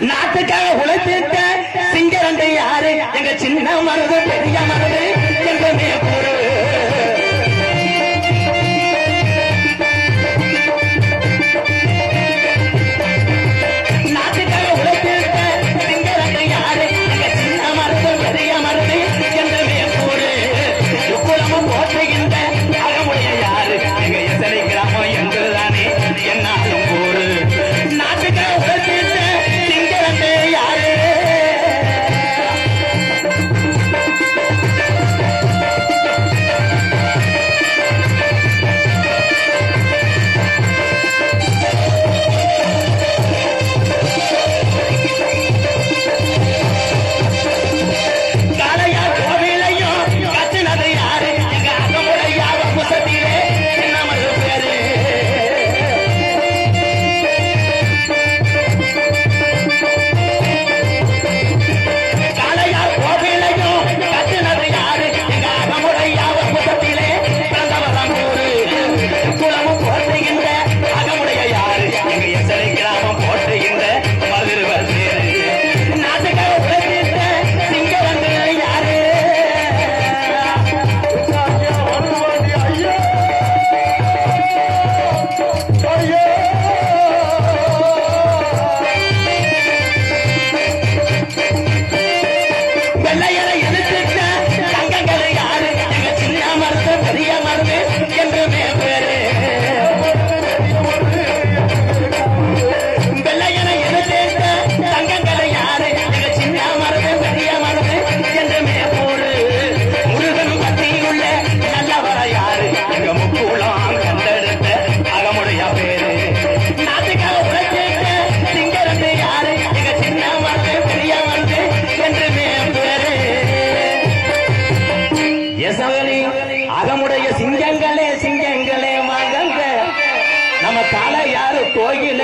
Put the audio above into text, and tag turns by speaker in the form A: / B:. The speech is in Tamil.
A: நாட்டுக்காக உழைத்திருக்க சிங்கரண்டை யாரு? எங்க சின்ன மனது பெரிய மனது என்றுமே எசவனி அகமுடைய சிங்கங்களே சிங்கங்களே வாங்க நம்ம தலை யாரு கோயில்